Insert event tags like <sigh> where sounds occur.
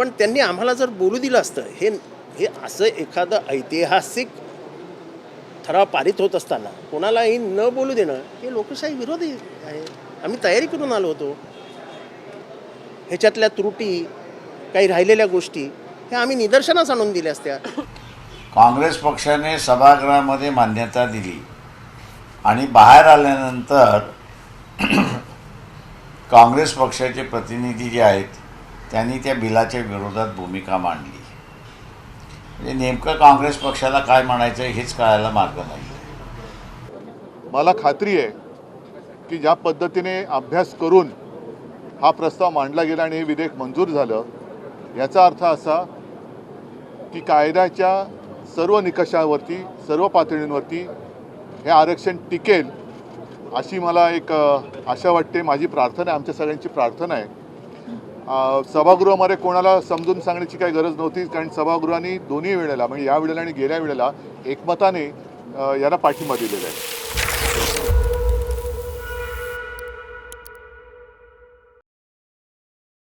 पण त्यांनी आम्हाला जर बोलू दिलं असतं हे हे असं एखादं ऐतिहासिक ठराव पारित होत असताना कोणालाही न बोलू देणं हे लोकशाही विरोधी आहे. आम्ही तयारी करून आलो होतो. ह्याच्यातल्या त्रुटी काही राहिलेल्या गोष्टी ह्या आम्ही निदर्शनास आणून दिल्या असत्या. काँग्रेस पक्षाने सभागृहामध्ये मान्यता दिली आणि बाहेर आल्यानंतर <clears throat> काँग्रेस पक्षाचे प्रतिनिधी जे आहेत त्यांनी त्या बिलाच्या विरोधात भूमिका मांडली. म्हणजे नेमकं काँग्रेस पक्षाला काय म्हणायचं आहे हेच कळायला मार्ग नाही. मला खात्री आहे की ज्या पद्धतीने अभ्यास करून हा प्रस्ताव मांडला गेला आणि हे विधेयक मंजूर झालं याचा अर्थ असा की कायद्याच्या सर्व निकषावरती सर्व पातळींवरती हे आरक्षण टिकेल अशी मला एक आशा वाटते. माझी प्रार्थना आहे आमच्या सगळ्यांची प्रार्थना आहे. सभागृहामध्ये कोणाला समजून सांगण्याची काही गरज नव्हती कारण सभागृहाने दोन्ही वेळेला म्हणजे या वेळेला आणि गेल्या वेळेला एकमताने याला पाठिंबा दिलेला आहे.